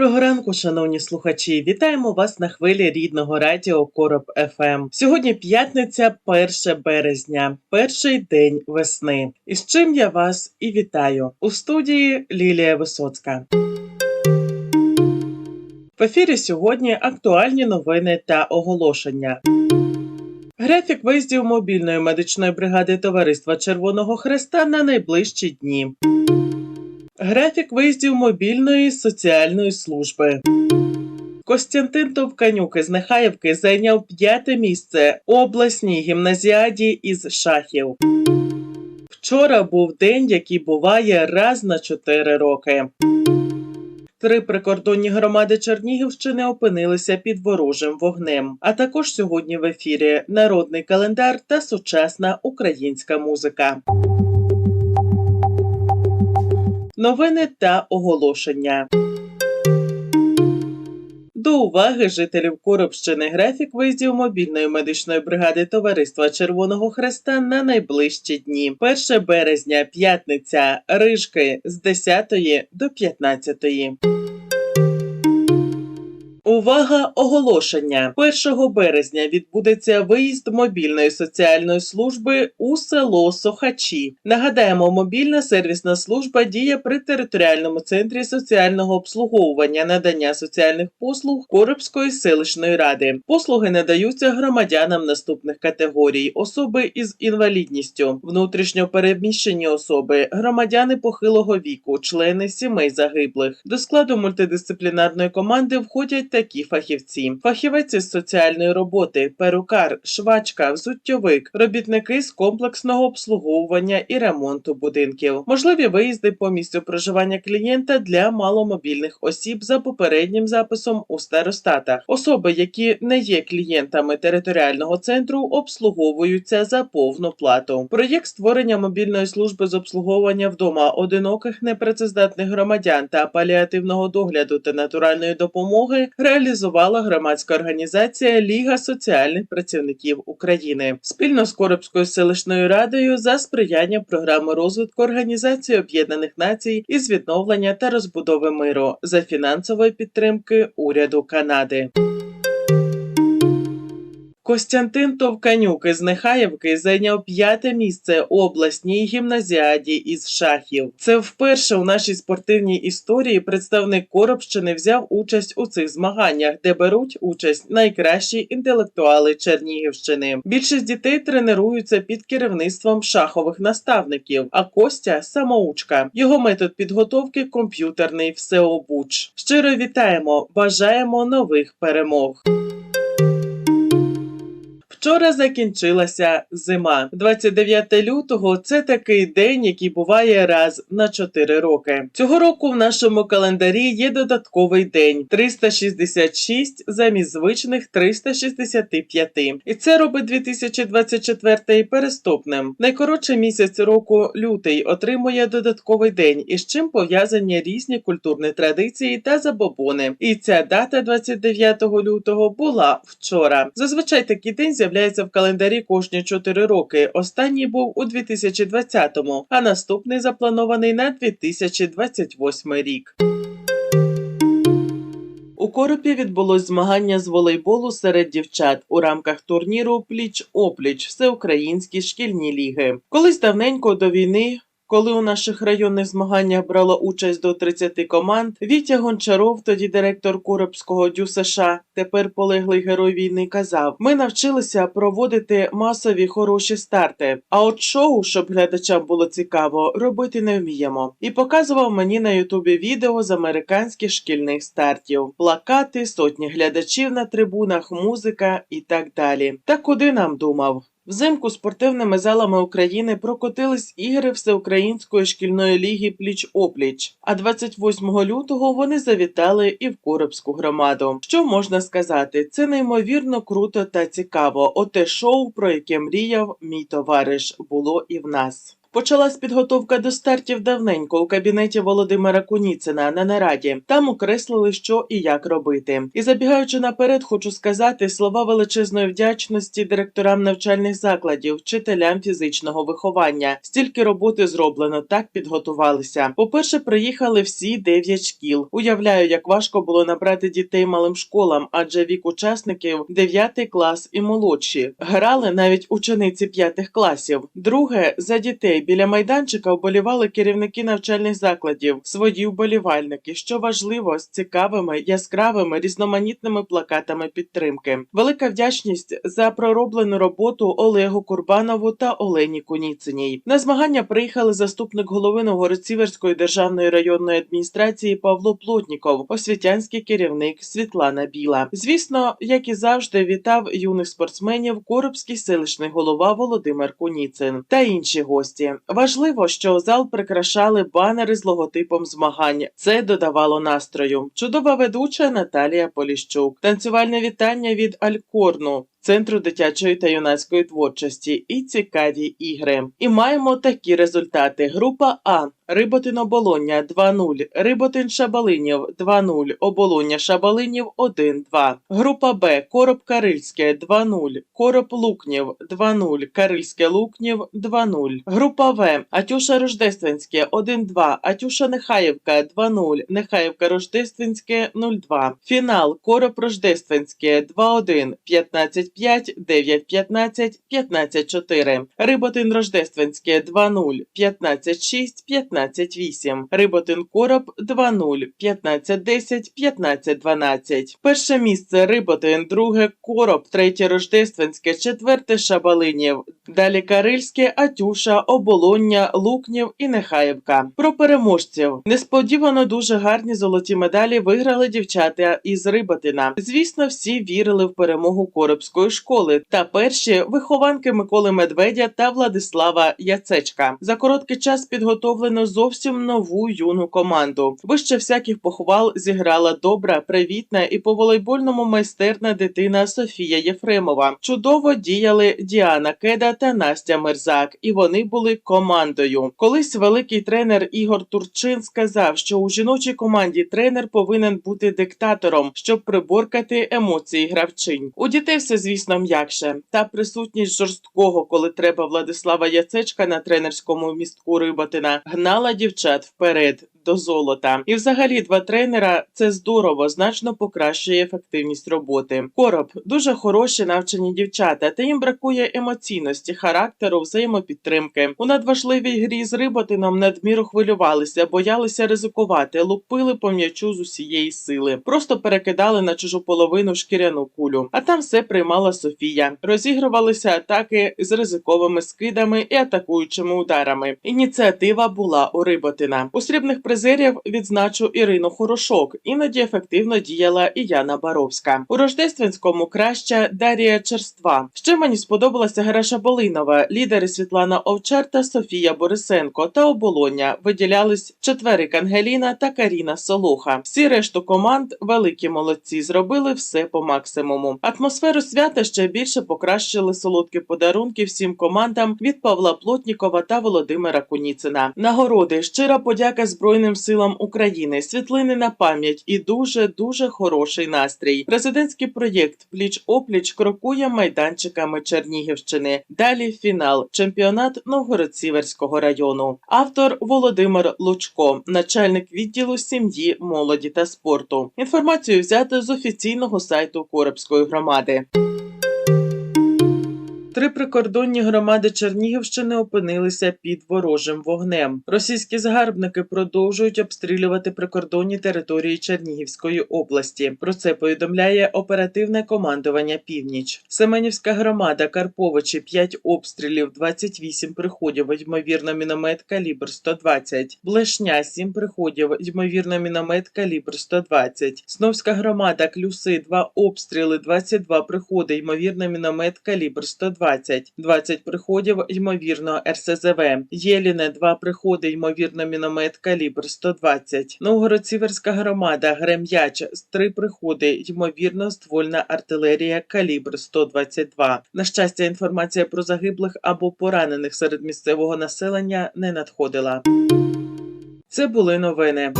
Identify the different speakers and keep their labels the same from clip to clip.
Speaker 1: Доброго ранку, шановні слухачі! Вітаємо вас на хвилі рідного радіо Короб ФМ. Сьогодні п'ятниця, 1 березня, перший день весни. І з чим я вас і вітаю у студії Лілія Висоцька. В ефірі сьогодні актуальні новини та оголошення. Графік виїздів мобільної медичної бригади Товариства Червоного Хреста на найближчі дні. Графік виїздів мобільної соціальної служби. Костянтин Товканюк із Нехаївки зайняв п'яте місце у обласній гімназіаді із шахів. Вчора був день, який буває раз на чотири роки. Три прикордонні громади Чернігівщини опинилися під ворожим вогнем. А також сьогодні в ефірі народний календар та сучасна українська музика. Новини та оголошення. До уваги жителів Коробщини графік виїздів мобільної медичної бригади Товариства Червоного Хреста на найближчі дні. 1 березня, п'ятниця, рижки з 10 до 15. Увага! Оголошення 1 березня відбудеться виїзд мобільної соціальної служби у село Сохачі. Нагадаємо, мобільна сервісна служба діє при територіальному центрі соціального обслуговування надання соціальних послуг Коробської селищної ради. Послуги надаються громадянам наступних категорій: особи із інвалідністю, внутрішньо переміщені особи, громадяни похилого віку, члени сімей загиблих. До складу мультидисциплінарної команди входять такі фахівці: фахівець із соціальної роботи, перукар, швачка, взуттєвик, робітники з комплексного обслуговування і ремонту будинків, можливі виїзди по місцю проживання клієнта для маломобільних осіб за попереднім записом у старостатах. Особи, які не є клієнтами територіального центру, обслуговуються за повну плату. Проєкт створення мобільної служби з обслуговування вдома одиноких непрацездатних громадян та паліативного догляду та натуральної допомоги реалізувала громадська організація Ліга соціальних працівників України спільно з Коробською селищною радою за сприяння програми розвитку Організації Об'єднаних Націй із відновлення та розбудови миру за фінансової підтримки уряду Канади. Костянтин Товканюк із Нехаївки зайняв п'яте місце у обласній гімназіаді із шахів. Це вперше у нашій спортивній історії представник Коробщини взяв участь у цих змаганнях, де беруть участь найкращі інтелектуали Чернігівщини. Більшість дітей тренуються під керівництвом шахових наставників, а Костя самоучка. Його метод підготовки комп'ютерний всеобуч. Щиро вітаємо! Бажаємо нових перемог. Вчора закінчилася зима. 29 лютого це такий день, який буває раз на 4 роки. Цього року в нашому календарі є додатковий день 366 замість звичних 365. І це робить 2024 переступним. Найкоротший місяць року лютий отримує додатковий день, із чим пов'язані різні культурні традиції та забобони. І ця дата 29 лютого була вчора. Зазвичай такий день з'являється в календарі кожні 4 роки. Останній був у 2020-му, а наступний запланований на 2028 рік. У Коропі відбулось змагання з волейболу серед дівчат у рамках турніру Пліч-опліч Всеукраїнські шкільні ліги. Колись давненько до війни. Коли у наших районних змаганнях брало участь до 30 команд, Вітя Гончаров, тоді директор Коробського дю США, тепер полеглий герой війни, казав: ми навчилися проводити масові хороші старти. А от шоу, щоб глядачам було цікаво, робити не вміємо. І показував мені на Ютубі відео з американських шкільних стартів, плакати, сотні глядачів на трибунах, музика і так далі. Та куди нам думав? Взимку спортивними залами України прокотились ігри Всеукраїнської шкільної ліги Пліч-опліч. А 28 лютого вони завітали і в Коробську громаду. Що можна сказати? Це неймовірно круто та цікаво. Оте шоу, про яке мріяв мій товариш, було і в нас. Почалась підготовка до стартів давненько у кабінеті Володимира Куніцина на нараді. Там окреслили, що і як робити. І забігаючи наперед, хочу сказати слова величезної вдячності директорам навчальних закладів, вчителям фізичного виховання. Стільки роботи зроблено, так підготувалися. По-перше, приїхали всі дев'ять шкіл. Уявляю, як важко було набрати дітей малим школам, адже вік учасників 9 клас і молодші. Грали навіть учениці п'ятих класів. Друге, за дітей біля майданчика вболівали керівники навчальних закладів, свої вболівальники, що важливо, з цікавими, яскравими, різноманітними плакатами підтримки. Велика вдячність за пророблену роботу Олегу Курбанову та Олені Куніциній. На змагання приїхали заступник голови Новгород-Сіверської державної районної адміністрації Павло Плотніков, освітянський керівник Світлана Біла. Звісно, як і завжди, вітав юних спортсменів Коробський селищний голова Володимир Куніцин та інші гості. Важливо, що зал прикрашали банери з логотипом змагань. Це додавало настрою. Чудова ведуча Наталія Поліщук, танцювальне вітання від Алькорну. Центру дитячої та юнацької творчості. І цікаві ігри. І маємо такі результати. Група А. Риботин Оболоння 2-0, Риботин Шабалинів 2-0, Оболоння Шабалинів 1-2. Група Б. Короб Карильське 2-0, Короб Лукнів 2-0, Карильське Лукнів 2-0. Група В. Атюша Рождественське 1-2, Атюша Нехаєвка 2-0, Нехаєвка Рождественське 0-2. Фінал. Короб Рождественське 2-1, 15 5, 9, 15, 15, 4. Риботин Рождественське 2-0, 15, 6, 15, 8. Риботин Короб 2-0, 15, 10, 15, 12. Перше місце Риботин, друге Короб, третє Рождественське, четверте Шабалинів. Далі Карильське, Атюша, Оболоння, Лукнів і Нехаєвка. Про переможців. Несподівано дуже гарні золоті медалі виграли дівчата із Риботина. Звісно, всі вірили в перемогу Коробської школи та перші вихованки Миколи Медведя та Владислава Яцечка. За короткий час підготовлено зовсім нову юну команду. Вище всяких похвал зіграла добра, привітна і по волейбольному майстерна дитина Софія Єфремова. Чудово діяли Діана Кеда та Настя Мерзак, і вони були командою. Колись великий тренер Ігор Турчин сказав, що у жіночій команді тренер повинен бути диктатором, щоб приборкати емоції гравчинь. У дітей все звісно м'якше. Та присутність жорсткого, коли треба Владислава Яцечка на тренерському містку Рибатина, гнала дівчат вперед. До золота, і взагалі два тренера це здорово, значно покращує ефективність роботи. Короб дуже хороші навчені дівчата, та їм бракує емоційності, характеру, взаємопідтримки. У надважливій грі з Риботином надміру хвилювалися, боялися ризикувати, лупили по м'ячу з усієї сили, просто перекидали на чужу половину шкіряну кулю. А там все приймала Софія. Розігрувалися атаки з ризиковими скидами і атакуючими ударами. Ініціатива була у Риботина. У срібних призерів відзначу Ірину Хорошок. Іноді ефективно діяла і Яна Баровська. У Рождественському краща Дарія Черства. Ще мені сподобалася Гераша Болинова, лідери Світлана Овчар та Софія Борисенко та оболоння виділялись четверик Ангеліна та Каріна Солоха. Всі решту команд великі молодці зробили все по максимуму. Атмосферу свята ще більше покращили солодкі подарунки всім командам від Павла Плотнікова та Володимира Куніцина. Нагороди щира подяка Збройним силам України, світлини на пам'ять і дуже дуже хороший настрій. Президентський проєкт Пліч опліч крокує майданчиками Чернігівщини. Далі фінал чемпіонат Новгород-Сіверського району. Автор Володимир Лучко, начальник відділу сім'ї, молоді та спорту. Інформацію взято з офіційного сайту Коробської громади. Три прикордонні громади Чернігівщини опинилися під ворожим вогнем. Російські загарбники продовжують обстрілювати прикордонні території Чернігівської області. Про це повідомляє оперативне командування Північ. Семенівська громада Карповичі 5 обстрілів, 28 приходів, ймовірно, міномет калібр 120. Блешня 7 приходів, ймовірно, міномет калібр 120. Сновська громада Клюси 2 обстріли, 22 приходи, ймовірно, міномет калібр 120. 20. 20 приходів, ймовірно, РСЗВ. Єліне 2 приходи, ймовірно, міномет калібр 120. Новгород-Сіверська громада, Грем'яч з 3 приходи, ймовірно, ствольна артилерія калібр 122. На щастя, інформація про загиблих або поранених серед місцевого населення не надходила. Це були новини.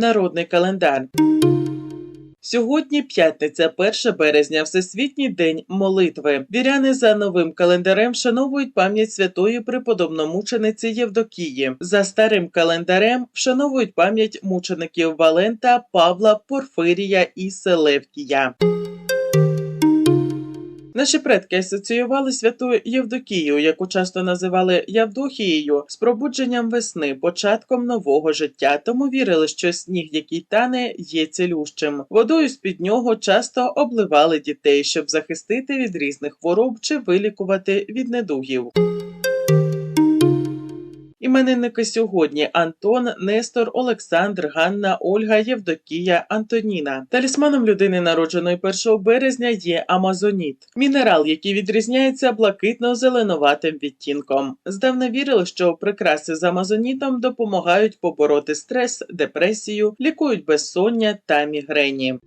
Speaker 1: Народний календар. Сьогодні п'ятниця, 1 березня, Всесвітній день молитви. Віряни за новим календарем вшановують пам'ять святої преподобномучениці Євдокії. За старим календарем вшановують пам'ять мучеників Валента, Павла, Порфирія і Селевкія. Наші предки асоціювали святу Євдокію, яку часто називали Явдохією, з пробудженням весни, початком нового життя, тому вірили, що сніг, який тане, є цілющим. Водою з-під нього часто обливали дітей, щоб захистити від різних хвороб чи вилікувати від недугів. Іменинники сьогодні Антон, Нестор, Олександр, Ганна, Ольга, Євдокія, Антоніна. Талісманом людини, народженої 1 березня, є амазоніт мінерал, який відрізняється блакитно-зеленуватим відтінком. Здавна вірили, що прикраси з амазонітом допомагають побороти стрес, депресію, лікують безсоння та мігрені.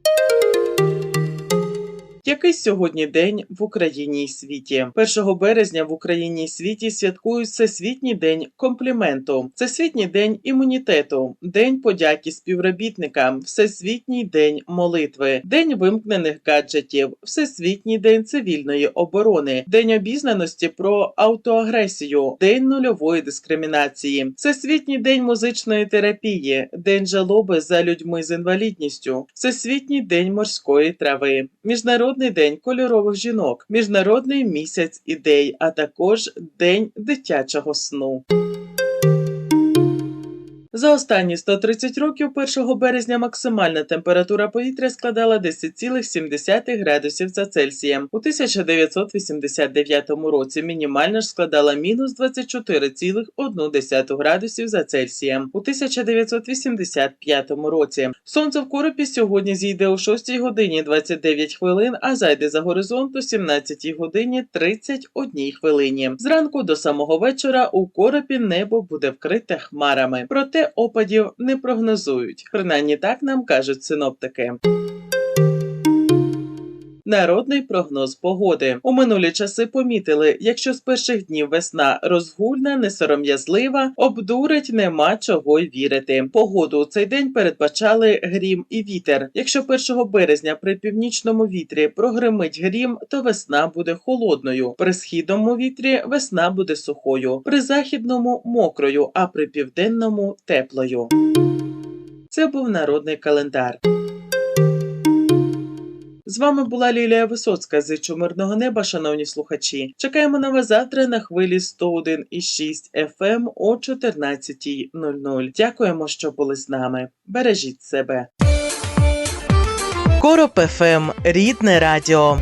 Speaker 1: Який сьогодні день в Україні і світі? 1 березня в Україні і світі святкують Всесвітній день компліменту, Всесвітній день імунітету, День подяки співробітникам, Всесвітній день молитви, День вимкнених гаджетів, Всесвітній день цивільної оборони, День обізнаності про автоагресію, День нульової дискримінації, Всесвітній день музичної терапії, День жалоби за людьми з інвалідністю, Всесвітній день морської трави, Міжнародний день кольорових жінок, Міжнародний місяць ідей, а також День дитячого сну. За останні 130 років 1 березня максимальна температура повітря складала 10,7 градусів за Цельсієм. У 1989 році мінімальна ж складала мінус 24,1 градусів за Цельсієм. У 1985 році сонце в коропі сьогодні зійде о 6 годині 29 хвилин, а зайде за горизонт о 17 годині 31 хвилині. Зранку до самого вечора у коропі небо буде вкрите хмарами. Проте опадів не прогнозують. Принаймні так нам кажуть синоптики. Народний прогноз погоди у минулі часи помітили, якщо з перших днів весна розгульна, несором'язлива, обдурить нема чого й вірити. Погоду у цей день передбачали грім і вітер. Якщо 1 березня при північному вітрі прогримить грім, то весна буде холодною. При східному вітрі весна буде сухою, при західному мокрою, а при південному теплою. Це був народний календар. З вами була Лілія Висоцька. з Чумирного неба, шановні слухачі. Чекаємо на вас завтра на хвилі 101,6 FM о 14.00. Дякуємо, що були з нами. Бережіть себе. Короб ФМ. Рідне радіо.